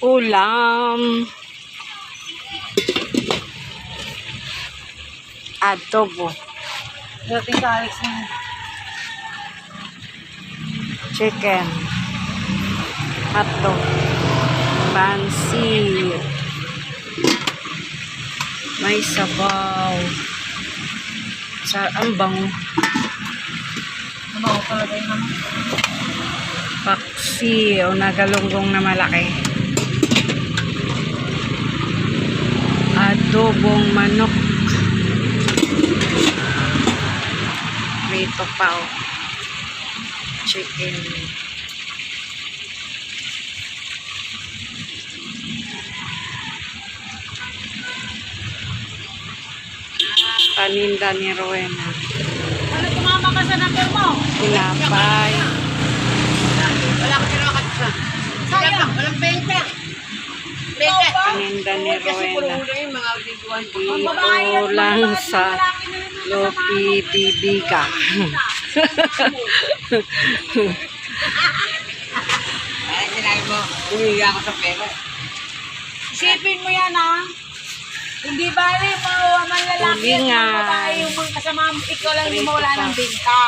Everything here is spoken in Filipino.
Ulam. Adobo. Dating Alex na. Chicken. Hotdog. Pansit. May sabaw. Sa ang bango. Pala tayo naman. Paksi o nagalunggong na malaki. Adobong manok. Rito pa o. Chicken. Paninda ni Rowena. Ano tumama ka sa number mo? Tinapay. Paninda ni Rowena. yung mga biguan. Dito lang sa Lopi Bibiga. Ay, sinabi mo, umiga ako sa pera. Isipin mo yan, ha? Hindi bali, mga man lalaki at nga. mga babae yung mga kasama mo, ikaw lang yung mawala ng benta.